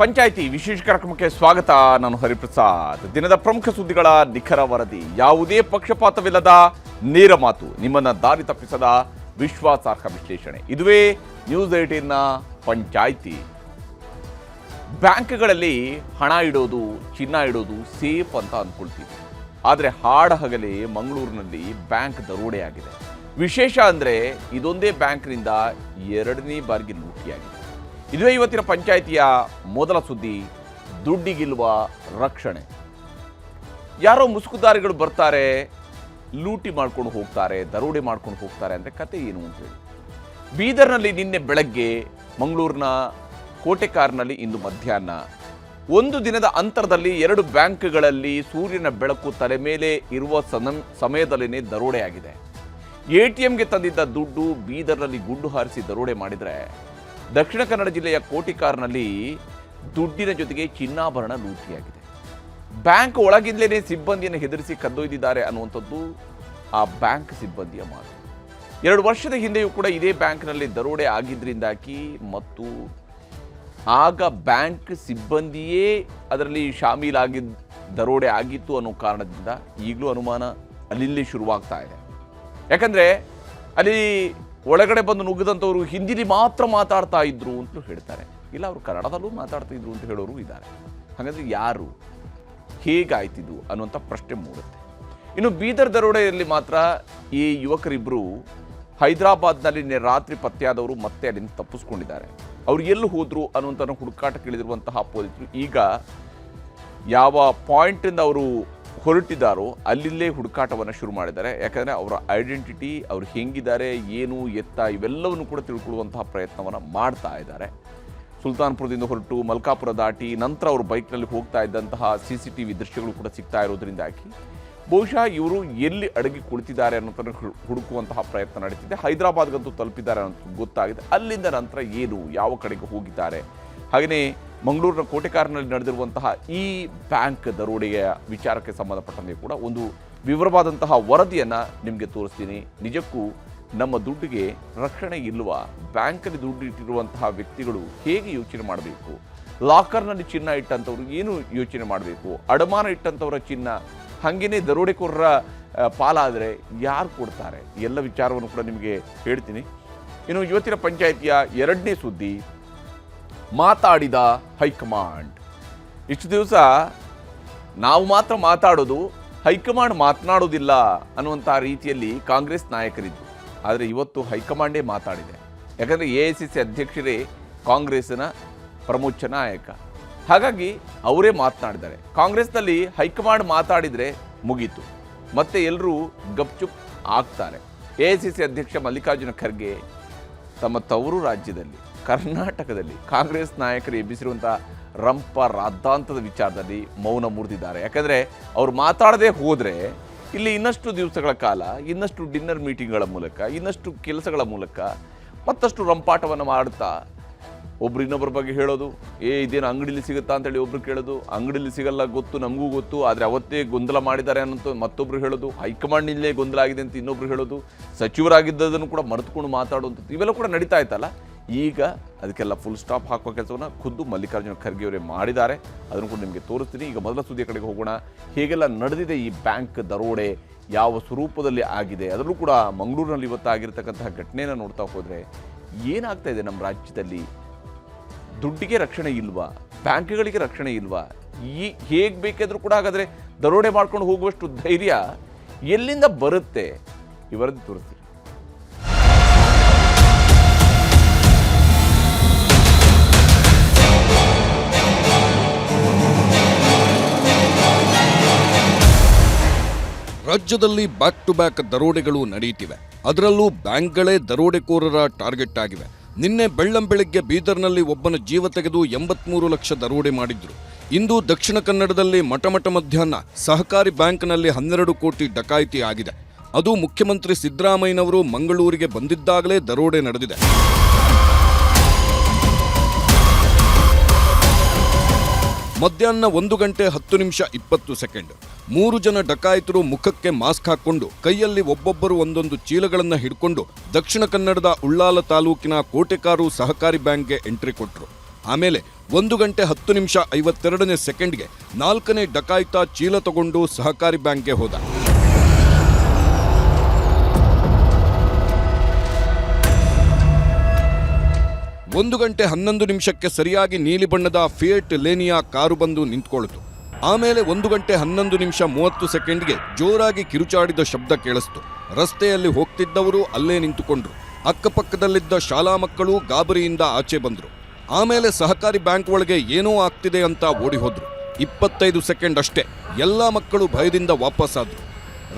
ಪಂಚಾಯಿತಿ ವಿಶೇಷ ಕಾರ್ಯಕ್ರಮಕ್ಕೆ ಸ್ವಾಗತ. ನಾನು ಹರಿಪ್ರಸಾದ್. ದಿನದ ಪ್ರಮುಖ ಸುದ್ದಿಗಳ ನಿಖರ ವರದಿ. ಯಾವುದೇ ಪಕ್ಷಪಾತವಿಲ್ಲದ ನೇರ ಮಾತು. ನಿಮ್ಮನ್ನ ದಾರಿ ತಪ್ಪಿಸದ ವಿಶ್ವಾಸಾರ್ಹ ವಿಶ್ಲೇಷಣೆ. ಇದುವೇ ನ್ಯೂಸ್ ಏಟೀನ್ನ ಪಂಚಾಯಿತಿ. ಬ್ಯಾಂಕ್ಗಳಲ್ಲಿ ಹಣ ಇಡೋದು, ಚಿನ್ನ ಇಡೋದು ಸೇಫ್ ಅಂತ ಅಂದ್ಕೊಳ್ತೀವಿ ಆದರೆ ಹಾಡ ಹಗಲೇ ಮಂಗಳೂರಿನಲ್ಲಿ ಬ್ಯಾಂಕ್ ದರೋಡೆಯಾಗಿದೆ ವಿಶೇಷ ಅಂದರೆ ಇದೊಂದೇ ಬ್ಯಾಂಕ್ನಿಂದ ಎರಡನೇ ಬಾರಿಗೆ ಲೂಟಿಯಾಗಿದೆ. ಇದುವೇ ಇವತ್ತಿನ ಪಂಚಾಯಿತಿಯ ಮೊದಲ ಸುದ್ದಿ ದುಡ್ಡಿಗಿಲ್ವ ರಕ್ಷಣೆ. ಯಾರೋ ಮುಸುಕುದಾರಿಗಳು ಬರ್ತಾರೆ, ಲೂಟಿ ಮಾಡ್ಕೊಂಡು ಹೋಗ್ತಾರೆ, ದರೋಡೆ ಮಾಡ್ಕೊಂಡು ಹೋಗ್ತಾರೆ ಅಂದರೆ ಕತೆ ಏನು ಅಂತೇಳಿ ಬೀದರ್ನಲ್ಲಿ ನಿನ್ನೆ ಬೆಳಗ್ಗೆ ಮಂಗಳೂರಿನ ಕೋಟೆಕಾರ್ನಲ್ಲಿ ಇಂದು ಮಧ್ಯಾಹ್ನ ಒಂದು ದಿನದ ಅಂತರದಲ್ಲಿ ಎರಡು ಬ್ಯಾಂಕ್ಗಳಲ್ಲಿ ಸೂರ್ಯನ ಬೆಳಕು ತಲೆ ಮೇಲೆ ಇರುವ ಸಮಯದಲ್ಲೇ ದರೋಡೆ ಆಗಿದೆ ಎ ಟಿ ಎಂಗೆ ತಂದಿದ್ದ ದುಡ್ಡು ಬೀದರ್ನಲ್ಲಿ ಗುಂಡು ಹಾರಿಸಿ ದರೋಡೆ ಮಾಡಿದರೆ ದಕ್ಷಿಣ ಕನ್ನಡ ಜಿಲ್ಲೆಯ ಕೋಟಿಕಾರ್ನಲ್ಲಿ ದುಡ್ಡಿನ ಜೊತೆಗೆ ಚಿನ್ನಾಭರಣ ಲೂಟಿಯಾಗಿದೆ. ಬ್ಯಾಂಕ್ ಒಳಗಿಂದಲೇ ಸಿಬ್ಬಂದಿಯನ್ನು ಹೆದರಿಸಿ ಕದ್ದೊಯ್ದಿದ್ದಾರೆ ಅನ್ನುವಂಥದ್ದು ಆ ಬ್ಯಾಂಕ್ ಸಿಬ್ಬಂದಿಯ ಮಾತು. ಎರಡು ವರ್ಷದ ಹಿಂದೆಯೂ ಕೂಡ ಇದೇ ಬ್ಯಾಂಕ್ನಲ್ಲಿ ದರೋಡೆ ಆಗಿದ್ದರಿಂದಾಗಿ ಮತ್ತು ಆಗ ಬ್ಯಾಂಕ್ ಸಿಬ್ಬಂದಿಯೇ ಅದರಲ್ಲಿ ಶಾಮೀಲಾಗಿದ್ದ ದರೋಡೆ ಆಗಿತ್ತು ಅನ್ನೋ ಕಾರಣದಿಂದ ಈಗಲೂ ಅನುಮಾನ ಅಲ್ಲಿಲ್ಲಿ ಶುರುವಾಗ್ತಾ ಇದೆ. ಯಾಕಂದರೆ ಅಲ್ಲಿ ಒಳಗಡೆ ಬಂದು ನುಗ್ಗದಂಥವ್ರು ಹಿಂದಿಲಿ ಮಾತ್ರ ಮಾತಾಡ್ತಾ ಇದ್ರು ಅಂತ ಹೇಳ್ತಾರೆ. ಇಲ್ಲ, ಅವರು ಕನ್ನಡದಲ್ಲೂ ಮಾತಾಡ್ತಾ ಇದ್ರು ಅಂತ ಹೇಳೋರು ಇದ್ದಾರೆ. ಹಾಗಾದ್ರೆ ಯಾರು? ಹೇಗಾಯ್ತಿದ್ದು ಅನ್ನುವಂಥ ಪ್ರಶ್ನೆ ಮೂಡುತ್ತೆ. ಇನ್ನು ಬೀದರ್ ದರೋಡೆಯಲ್ಲಿ ಮಾತ್ರ ಈ ಯುವಕರಿಬ್ಬರು ಹೈದರಾಬಾದ್ನಲ್ಲಿ ನಿನ್ನೆ ರಾತ್ರಿ ಪತ್ತೆಯಾದವರು ಮತ್ತೆ ಅಲ್ಲಿಂದ ತಪ್ಪಿಸ್ಕೊಂಡಿದ್ದಾರೆ. ಅವ್ರು ಎಲ್ಲಿ ಹೋದ್ರು ಅನ್ನುವಂಥ ಹುಡುಕಾಟಕ್ಕಿಳಿದಿರುವಂತಹ ಪೊಲೀಸರು ಈಗ ಯಾವ ಪಾಯಿಂಟಿಂದ ಅವರು ಹೊರಟಿದ್ದಾರೋ ಅಲ್ಲಿಲ್ಲೇ ಹುಡುಕಾಟವನ್ನು ಶುರು ಮಾಡಿದ್ದಾರೆ. ಯಾಕಂದರೆ ಅವರ ಐಡೆಂಟಿಟಿ ಅವ್ರು ಹೆಂಗಿದ್ದಾರೆ, ಏನು ಎತ್ತ, ಇವೆಲ್ಲವನ್ನು ಕೂಡ ತಿಳ್ಕೊಳ್ಳುವಂತಹ ಪ್ರಯತ್ನವನ್ನು ಮಾಡ್ತಾ ಇದ್ದಾರೆ. ಸುಲ್ತಾನ್ಪುರದಿಂದ ಹೊರಟು ಮಲ್ಕಾಪುರ ದಾಟಿ ನಂತರ ಅವರು ಬೈಕ್ನಲ್ಲಿ ಹೋಗ್ತಾ ಇದ್ದಂತಹ ಸಿ ಸಿ ಟಿ ವಿ ದೃಶ್ಯಗಳು ಕೂಡ ಸಿಗ್ತಾ ಇರೋದ್ರಿಂದಾಗಿ ಬಹುಶಃ ಇವರು ಎಲ್ಲಿ ಅಡಗಿ ಕುಳಿತಿದ್ದಾರೆ ಅನ್ನೋದನ್ನು ಹುಡುಕುವಂತಹ ಪ್ರಯತ್ನ ನಡೀತಿದೆ. ಹೈದರಾಬಾದ್ಗಂತೂ ತಲುಪಿದ್ದಾರೆ ಅನ್ನೋದು ಗೊತ್ತಾಗಿದೆ. ಅಲ್ಲಿಂದ ನಂತರ ಏನು, ಯಾವ ಕಡೆಗೆ ಹೋಗಿದ್ದಾರೆ? ಹಾಗೆಯೇ ಮಂಗಳೂರಿನ ಕೋಟೆಕಾರಿನಲ್ಲಿ ನಡೆದಿರುವಂತಹ ಈ ಬ್ಯಾಂಕ್ ದರೋಡೆಯ ವಿಚಾರಕ್ಕೆ ಸಂಬಂಧಪಟ್ಟಂತೆ ಕೂಡ ಒಂದು ವಿವರವಾದಂತಹ ವರದಿಯನ್ನು ನಿಮಗೆ ತೋರಿಸ್ತೀನಿ. ನಿಜಕ್ಕೂ ನಮ್ಮ ದುಡ್ಡಿಗೆ ರಕ್ಷಣೆ ಇಲ್ವಾ? ಬ್ಯಾಂಕಲ್ಲಿ ದುಡ್ಡು ಇಟ್ಟಿರುವಂತಹ ವ್ಯಕ್ತಿಗಳು ಹೇಗೆ ಯೋಚನೆ ಮಾಡಬೇಕು? ಲಾಕರ್ನಲ್ಲಿ ಚಿನ್ನ ಇಟ್ಟಂಥವ್ರು ಏನು ಯೋಚನೆ ಮಾಡಬೇಕು? ಅಡಮಾನ ಇಟ್ಟಂಥವರ ಚಿನ್ನ, ಹಾಗೇನೆ ದರೋಡೆಕೋರರ ಪಾಲಾದರೆ ಯಾರು ಕೊಡ್ತಾರೆ? ಎಲ್ಲ ವಿಚಾರವನ್ನು ಕೂಡ ನಿಮಗೆ ಹೇಳ್ತೀನಿ. ಇನ್ನು ಇವತ್ತಿನ ಪಂಚಾಯಿತಿಯ ಎರಡನೇ ಸುದ್ದಿ ಮಾತಾಡಿದ ಹೈಕಮಾಂಡ್. ಇಷ್ಟು ದಿವಸ ನಾವು ಮಾತ್ರ ಮಾತಾಡೋದು, ಹೈಕಮಾಂಡ್ ಮಾತನಾಡೋದಿಲ್ಲ ಅನ್ನುವಂಥ ರೀತಿಯಲ್ಲಿ ಕಾಂಗ್ರೆಸ್ ನಾಯಕರಿದ್ದು ಆದರೆ ಇವತ್ತು ಹೈಕಮಾಂಡೇ ಮಾತಾಡಿದೆ. ಯಾಕಂದರೆ ಎ ಐ ಸಿ ಸಿ ಅಧ್ಯಕ್ಷರೇ ಕಾಂಗ್ರೆಸ್ನ ಪ್ರಮುಖ ನಾಯಕ. ಹಾಗಾಗಿ ಅವರೇ ಮಾತನಾಡಿದ್ದಾರೆ. ಕಾಂಗ್ರೆಸ್ನಲ್ಲಿ ಹೈಕಮಾಂಡ್ ಮಾತಾಡಿದರೆ ಮುಗೀತು. ಮತ್ತೆ ಎಲ್ಲರೂ ಗಪ್ಚುಪ್ ಆಗ್ತಾರೆ. ಎ ಐ ಸಿ ಸಿ ಅಧ್ಯಕ್ಷ ಮಲ್ಲಿಕಾರ್ಜುನ ಖರ್ಗೆ ತಮ್ಮ ತವರು ರಾಜ್ಯದಲ್ಲಿ. ಕರ್ನಾಟಕದಲ್ಲಿ ಕಾಂಗ್ರೆಸ್ ನಾಯಕರು ಎಬ್ಬಿಸಿರುವಂಥ ರಂಪ ರಾದ್ದಾಂತದ ವಿಚಾರದಲ್ಲಿ ಮೌನ ಮುರಿದಿದ್ದಾರೆ. ಯಾಕಂದರೆ ಅವ್ರು ಮಾತಾಡದೆ ಹೋದರೆ ಇಲ್ಲಿ ಇನ್ನಷ್ಟು ದಿವಸಗಳ ಕಾಲ, ಇನ್ನಷ್ಟು ಡಿನ್ನರ್ ಮೀಟಿಂಗ್ಗಳ ಮೂಲಕ, ಇನ್ನಷ್ಟು ಕೆಲಸಗಳ ಮೂಲಕ ಮತ್ತಷ್ಟು ರಂಪಾಟವನ್ನು ಮಾಡುತ್ತಾ ಒಬ್ರು ಇನ್ನೊಬ್ಬರ ಬಗ್ಗೆ ಹೇಳೋದು, ಏ, ಇದೇನು ಅಂಗಡಿಲಿ ಸಿಗುತ್ತಾ? ಅಂತೇಳಿ ಒಬ್ರು ಕೇಳೋದು, ಅಂಗಡಿಲಿ ಸಿಗಲ್ಲ ಗೊತ್ತು, ನಮಗೂ ಗೊತ್ತು, ಆದರೆ ಅವತ್ತೇ ಗೊಂದಲ ಮಾಡಿದ್ದಾರೆ ಅನ್ನೋಂಥ ಮತ್ತೊಬ್ರು ಹೇಳೋದು ಹೈಕಮಾಂಡ್ನಿಂದಲೇ ಗೊಂದಲ ಆಗಿದೆ ಅಂತ ಇನ್ನೊಬ್ರು ಹೇಳೋದು, ಸಚಿವರಾಗಿದ್ದದನ್ನು ಕೂಡ ಮರೆತುಕೊಂಡು ಮಾತಾಡುವಂಥದ್ದು ಇವೆಲ್ಲ ಕೂಡ ನಡೀತಾ ಇತ್ತಲ್ಲ. ಈಗ ಅದಕ್ಕೆಲ್ಲ ಫುಲ್ ಸ್ಟಾಪ್ ಹಾಕುವ ಕೆಲಸವನ್ನು ಖುದ್ದು ಮಲ್ಲಿಕಾರ್ಜುನ ಖರ್ಗೆ ಅವರೇ ಮಾಡಿದ್ದಾರೆ. ಅದನ್ನು ಕೂಡ ನಿಮಗೆ ತೋರಿಸ್ತೀನಿ. ಈಗ ಮೊದಲ ಸುದ್ದಿಯ ಕಡೆಗೆ ಹೋಗೋಣ. ಹೇಗೆಲ್ಲ ನಡೆದಿದೆ ಈ ಬ್ಯಾಂಕ್ ದರೋಡೆ? ಯಾವ ಸ್ವರೂಪದಲ್ಲಿ ಆಗಿದೆ? ಅದರಲ್ಲೂ ಕೂಡ ಮಂಗಳೂರಿನಲ್ಲಿ ಇವತ್ತು ಆಗಿರ್ತಕ್ಕಂತಹ ಘಟನೆಯನ್ನು ನೋಡ್ತಾ ಹೋದರೆ ಏನಾಗ್ತಾ ಇದೆ ನಮ್ಮ ರಾಜ್ಯದಲ್ಲಿ? ದುಡ್ಡಿಗೆ ರಕ್ಷಣೆ ಇಲ್ವಾ? ಬ್ಯಾಂಕ್ಗಳಿಗೆ ರಕ್ಷಣೆ ಇಲ್ವಾ? ಈ ಹೇಗೆ ಬೇಕಾದರೂ ಕೂಡ ಹಾಗಾದರೆ ದರೋಡೆ ಮಾಡ್ಕೊಂಡು ಹೋಗುವಷ್ಟು ಧೈರ್ಯ ಎಲ್ಲಿಂದ ಬರುತ್ತೆ? ಇವರದ್ದು ವರದಿ ತೋರಿಸ್ತೀನಿ. ರಾಜ್ಯದಲ್ಲಿ ಬ್ಯಾಕ್ ಟು ಬ್ಯಾಕ್ ದರೋಡೆಗಳು ನಡೆಯುತ್ತಿವೆ ಅದರಲ್ಲೂ ಬ್ಯಾಂಕ್ಗಳೇ ದರೋಡೆಕೋರರ ಟಾರ್ಗೆಟ್ ಆಗಿವೆ. ನಿನ್ನೆ ಬೆಳ್ಳಂಬೆಳಗ್ಗೆ ಬೀದರ್ನಲ್ಲಿ ಒಬ್ಬನ ಜೀವ ತೆಗೆದು ಎಂಬತ್ಮೂರು ಲಕ್ಷ ದರೋಡೆ ಮಾಡಿದ್ರು. ಇಂದು ದಕ್ಷಿಣ ಕನ್ನಡದಲ್ಲಿ ಮಟಮಟ ಮಧ್ಯಾಹ್ನ ಸಹಕಾರಿ ಬ್ಯಾಂಕ್ನಲ್ಲಿ ಹನ್ನೆರಡು ಕೋಟಿ ಡಕಾಯಿತಿ ಆಗಿದೆ. ಅದು ಮುಖ್ಯಮಂತ್ರಿ ಸಿದ್ದರಾಮಯ್ಯನವರು ಮಂಗಳೂರಿಗೆ ಬಂದಿದ್ದಾಗಲೇ ದರೋಡೆ ನಡೆದಿದೆ. ಮಧ್ಯಾಹ್ನ ಒಂದು ಗಂಟೆ ಹತ್ತು ನಿಮಿಷ ಇಪ್ಪತ್ತು ಸೆಕೆಂಡ್. ಮೂರು ಜನ ಡಕಾಯಿತರು ಮುಖಕ್ಕೆ ಮಾಸ್ಕ್ ಹಾಕೊಂಡು ಕೈಯಲ್ಲಿ ಒಬ್ಬೊಬ್ಬರು ಒಂದೊಂದು ಚೀಲಗಳನ್ನು ಹಿಡ್ಕೊಂಡು ದಕ್ಷಿಣ ಕನ್ನಡದ ಉಳ್ಳಾಲ ತಾಲೂಕಿನ ಕೋಟೆಕಾರು ಸಹಕಾರಿ ಬ್ಯಾಂಕ್ಗೆ ಎಂಟ್ರಿ ಕೊಟ್ಟರು ಆಮೇಲೆ ಒಂದು ಗಂಟೆ ಹತ್ತು ನಿಮಿಷ ಐವತ್ತೆರಡನೇ ಸೆಕೆಂಡ್ಗೆ ನಾಲ್ಕನೇ ಡಕಾಯಿತ ಚೀಲ ತಗೊಂಡು ಸಹಕಾರಿ ಬ್ಯಾಂಕ್ಗೆ ಹೋದ. ಒಂದು ಗಂಟೆ ಹನ್ನೊಂದು ನಿಮಿಷಕ್ಕೆ ಸರಿಯಾಗಿ ನೀಲಿ ಬಣ್ಣದ ಫಿಯೇಟ್ ಲೇನಿಯಾ ಕಾರು ಬಂದು ನಿಂತ್ಕೊಳ್ತು. ಆಮೇಲೆ ಒಂದು ಗಂಟೆ ಹನ್ನೊಂದು ನಿಮಿಷ ಮೂವತ್ತು ಸೆಕೆಂಡ್ಗೆ ಜೋರಾಗಿ ಕಿರುಚಾಡಿದ ಶಬ್ದ ಕೇಳಿಸ್ತು. ರಸ್ತೆಯಲ್ಲಿ ಹೋಗ್ತಿದ್ದವರು ಅಲ್ಲೇ ನಿಂತುಕೊಂಡ್ರು. ಅಕ್ಕಪಕ್ಕದಲ್ಲಿದ್ದ ಶಾಲಾ ಮಕ್ಕಳು ಗಾಬರಿಯಿಂದ ಆಚೆ ಬಂದರು. ಆಮೇಲೆ ಸಹಕಾರಿ ಬ್ಯಾಂಕ್ ಒಳಗೆ ಏನೋ ಆಗ್ತಿದೆ ಅಂತ ಓಡಿ ಹೋದ್ರು ಇಪ್ಪತ್ತೈದು ಸೆಕೆಂಡ್ ಅಷ್ಟೇ, ಎಲ್ಲ ಮಕ್ಕಳು ಭಯದಿಂದ ವಾಪಸ್ಸಾದ್ರು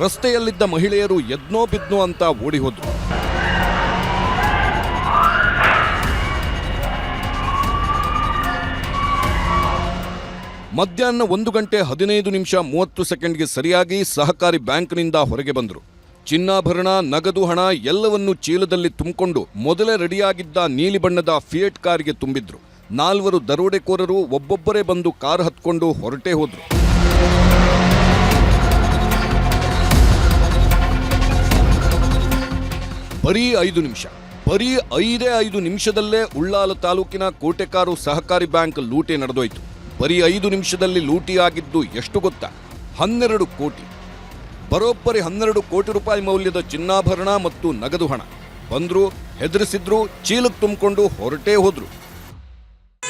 ರಸ್ತೆಯಲ್ಲಿದ್ದ ಮಹಿಳೆಯರು ಎದ್ನೋ ಬಿದ್ನೋ ಅಂತ ಓಡಿ ಹೋದ್ರು ಮಧ್ಯಾಹ್ನ ಒಂದು ಗಂಟೆ ಹದಿನೈದು ನಿಮಿಷ ಮೂವತ್ತು ಸೆಕೆಂಡ್ಗೆ ಸರಿಯಾಗಿ ಸಹಕಾರಿ ಬ್ಯಾಂಕ್ನಿಂದ ಹೊರಗೆ ಬಂದರು. ಚಿನ್ನಾಭರಣ, ನಗದು ಹಣ ಎಲ್ಲವನ್ನೂ ಚೀಲದಲ್ಲಿ ತುಂಬಿಕೊಂಡು ಮೊದಲೇ ರೆಡಿಯಾಗಿದ್ದ ನೀಲಿ ಬಣ್ಣದ ಫಿಯೇಟ್ ಕಾರಿಗೆ ತುಂಬಿದ್ರು. ನಾಲ್ವರು ದರೋಡೆಕೋರರು ಒಬ್ಬೊಬ್ಬರೇ ಬಂದು ಕಾರ್ ಹತ್ಕೊಂಡು ಹೊರಟೇ ಹೋದ್ರು. ಬರೀ ಐದು ನಿಮಿಷ. ಬರೀ ಐದೇ ಐದು ನಿಮಿಷದಲ್ಲೇ ಉಳ್ಳಾಲ ತಾಲೂಕಿನ ಕೋಟೆಕಾರು ಸಹಕಾರಿ ಬ್ಯಾಂಕ್ ಲೂಟಿ ನಡೆದೋಯ್ತು. ಬರೀ ಐದು ನಿಮಿಷದಲ್ಲಿ ಲೂಟಿಯಾಗಿದ್ದು ಎಷ್ಟು ಗೊತ್ತಾ? ಹನ್ನೆರಡು ಕೋಟಿ. ಬರೋಬ್ಬರಿ ಹನ್ನೆರಡು ಕೋಟಿ ರೂಪಾಯಿ ಮೌಲ್ಯದ ಚಿನ್ನಾಭರಣ ಮತ್ತು ನಗದು ಹಣ. ಬಂದ್ರು ಹೆದರಿಸಿದ್ರು ಚೀಲಕ್ಕೆ ತುಂಬಿಕೊಂಡು ಹೊರಟೇ ಹೋದ್ರು.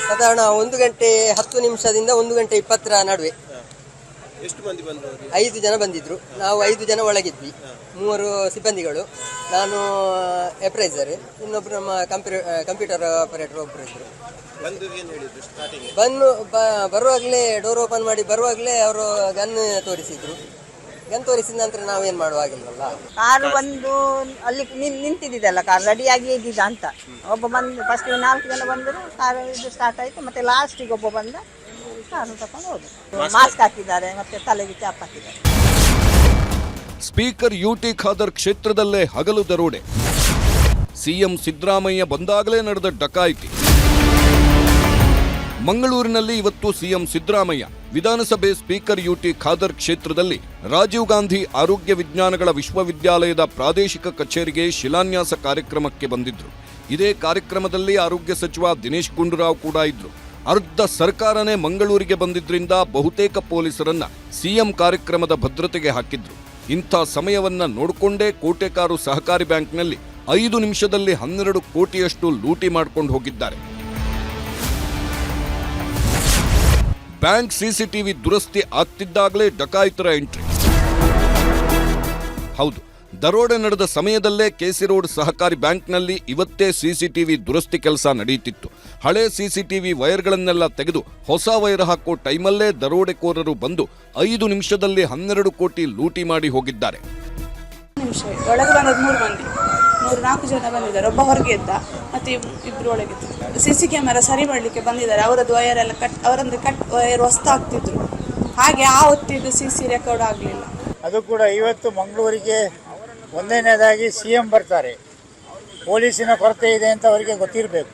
ಸಾಧಾರಣ ಒಂದು ಗಂಟೆ ಹತ್ತು ನಿಮಿಷದಿಂದ ಒಂದು ಗಂಟೆ ಇಪ್ಪತ್ತರ ನಡುವೆ. ಎಷ್ಟು ಮಂದಿ ಬಂದರು ಐದು ಜನ ಬಂದಿದ್ರು. ನಾವು ಐದು ಜನ ಒಳಗಿದ್ವಿ. ಮೂವರು ಸಿಬ್ಬಂದಿಗಳು. ನಾನು ಎಪ್ರೈಸರ್ ಇನ್ನೊಬ್ರು ನಮ್ಮ ಕಂಪ್ಯೂಟರ್ ಕಂಪ್ಯೂಟರ್ ಆಪರೇಟರ್ ಒಬ್ಬರು ಇದ್ರು. ಬಂದು ಏನು ಹೇಳಿದ್ರು ಸ್ಟಾರ್ಟಿಂಗ್ ಬರುವಾಗಲೇ ಡೋರ್ ಓಪನ್ ಮಾಡಿ ಬರುವಾಗಲೇ ಅವರು ಗನ್ ತೋರಿಸಿದ್ರು. ಗನ್ ತೋರಿಸಿದ ನಂತರ ನಾವೇನು ಮಾಡುವಾಗಿಲ್ವಲ್ಲ ಕಾರು ಬಂದು ಅಲ್ಲಿ ನಿನ್- ನಿಂತಿದ್ದಿದ್ದಲ್ಲ ಕಾರ್ ರೆಡಿಯಾಗಿ ಇದ್ದಿದ್ದ ಅಂತ. ಒಬ್ಬ ಬಂದು ಫಸ್ಟ್ ನಾಲ್ಕು ಜನ ಬಂದರು ಕಾರು ಇದು ಸ್ಟಾರ್ಟ್ ಆಯ್ತು. ಮತ್ತೆ ಲಾಸ್ಟಿಗೆ ಒಬ್ಬ ಬಂದ ಕಾರು ತಕೊಂಡು ಹೋದ್ರು. ಮಾಸ್ಕ್ ಹಾಕಿದ್ದಾರೆ ಮತ್ತೆ ತಲೆಗೆ ಚಾಪ್ ಹಾಕಿದ್ದಾರೆ. ಸ್ಪೀಕರ್ ಯುಟಿ ಖಾದರ್ ಕ್ಷೇತ್ರದಲ್ಲೇ ಹಗಲು ದರೋಡೆ. ಸಿಎಂ ಸಿದ್ದರಾಮಯ್ಯ ಬಂದಾಗಲೇ ನಡೆದ ಡಕಾಯಿತಿ. ಮಂಗಳೂರಿನಲ್ಲಿ ಇವತ್ತು ಸಿಎಂ ಸಿದ್ದರಾಮಯ್ಯ, ವಿಧಾನಸಭೆ ಸ್ಪೀಕರ್ ಯುಟಿ ಖಾದರ್ ಕ್ಷೇತ್ರದಲ್ಲಿ ರಾಜೀವ್ ಗಾಂಧಿ ಆರೋಗ್ಯ ವಿಜ್ಞಾನಗಳ ವಿಶ್ವವಿದ್ಯಾಲಯದ ಪ್ರಾದೇಶಿಕ ಕಚೇರಿಗೆ ಶಿಲಾನ್ಯಾಸ ಕಾರ್ಯಕ್ರಮಕ್ಕೆ ಬಂದಿದ್ರು. ಇದೇ ಕಾರ್ಯಕ್ರಮದಲ್ಲಿ ಆರೋಗ್ಯ ಸಚಿವ ದಿನೇಶ್ ಗುಂಡೂರಾವ್ ಕೂಡ ಇದ್ರು. ಅರ್ಧ ಸರ್ಕಾರನೇ ಮಂಗಳೂರಿಗೆ ಬಂದಿದ್ರಿಂದ ಬಹುತೇಕ ಪೊಲೀಸರನ್ನ ಸಿಎಂ ಕಾರ್ಯಕ್ರಮದ ಭದ್ರತೆಗೆ ಹಾಕಿದ್ರು. ಇಂಥ ಸಮಯವನ್ನ ನೋಡಿಕೊಂಡೇ ಕೋಟೆಕಾರು ಸಹಕಾರಿ ಬ್ಯಾಂಕ್ನಲ್ಲಿ ಐದು ನಿಮಿಷದಲ್ಲಿ ಹನ್ನೆರಡು ಕೋಟಿಯಷ್ಟು ಲೂಟಿ ಮಾಡಿಕೊಂಡು ಹೋಗಿದ್ದಾರೆ. ಬ್ಯಾಂಕ್ ಸಿಸಿಟಿವಿ ದುರಸ್ತಿ ಆಗ್ತಿದ್ದಾಗಲೇ ಡಕಾಯಿತರ ಎಂಟ್ರಿ. ಹೌದು, ದರೋಡೆ ನಡೆದ ಸಮಯದಲ್ಲೇ ಕೆಸಿ ರೋಡ್ ಸಹಕಾರಿ ಬ್ಯಾಂಕ್ನಲ್ಲಿ ಇವತ್ತೇ ಸಿಸಿಟಿವಿ ದುರಸ್ತಿ ಕೆಲಸ ನಡೆಯುತ್ತಿತ್ತು. ಹಳೆ ಸಿಸಿಟಿವಿ ವೈರ್ಗಳನ್ನೆಲ್ಲ ತೆಗೆದು ಹೊಸ ವೈರ್ ಹಾಕೋ ಟೈಮಲ್ಲೇ ದರೋಡೆಕೋರರು ಬಂದು ಐದು ನಿಮಿಷದಲ್ಲಿ ಹನ್ನೆರಡು ಕೋಟಿ ಲೂಟಿ ಮಾಡಿ ಹೋಗಿದ್ದಾರೆ. ಮೂರು ನಾಲ್ಕು ಜನ ಬಂದಿದ್ದಾರೆ. ಒಬ್ಬ ಹೊರಗೆ ಇದ್ದ ಮತ್ತೆ ಇಬ್ಬರು ಒಳಗೆ ಸಿ ಸಿ ಕ್ಯಾಮೆರಾ ಸರಿ ಮಾಡಲಿಕ್ಕೆ ಬಂದಿದ್ದಾರೆ. ಅವರದ್ದು ಎಲ್ಲ ಕಟ್ ಅವರಂದ್ರೆ ಕಟ್ ವಯರ್ ಹೊಸ್ತಾಗ್ತಿದ್ರು ಹಾಗೆ ಆ ಹೊತ್ತಿದ್ದು ಸಿ ಸಿ ರೆಕಾರ್ಡ್ ಆಗಲಿಲ್ಲ. ಅದು ಕೂಡ ಇವತ್ತು ಮಂಗಳೂರಿಗೆ ಒಂದನೇದಾಗಿ ಸಿ ಎಂ ಬರ್ತಾರೆ. ಪೊಲೀಸಿನ ಕೊರತೆ ಇದೆ ಅಂತ ಅವರಿಗೆ ಗೊತ್ತಿರಬೇಕು.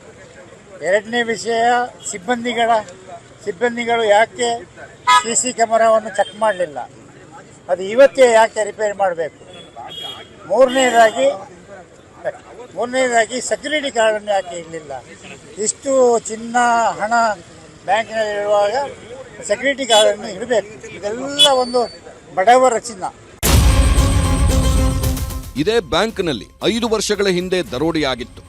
ಎರಡನೇ ವಿಷಯ, ಸಿಬ್ಬಂದಿಗಳ, ಸಿಬ್ಬಂದಿಗಳು ಯಾಕೆ ಸಿ ಸಿ ಕ್ಯಾಮರಾವನ್ನು ಚೆಕ್ ಮಾಡಲಿಲ್ಲ? ಅದು ಇವತ್ತೇ ಯಾಕೆ ರಿಪೇರಿ ಮಾಡಬೇಕು? ಮೂರನೇದಾಗಿ ಮೂರನೇದಾಗಿ ಸೆಕ್ಯೂರಿಟಿ ಗಾರ್ಡನ್ನು ಯಾಕೆ ಇರಲಿಲ್ಲ? ಇಷ್ಟು ಚಿನ್ನ, ಹಣ ಬ್ಯಾಂಕಿನಲ್ಲಿರುವಾಗ ಸೆಕ್ಯೂರಿಟಿ ಗಾರ್ಡನ್ನು ಇಡಬೇಕು. ಇದೆಲ್ಲ ಒಂದು ಬಡವರ ಚಿನ್ನ. ಇದೇ ಬ್ಯಾಂಕ್ನಲ್ಲಿ ಐದು ವರ್ಷಗಳ ಹಿಂದೆ ದರೋಡೆಯಾಗಿತ್ತು.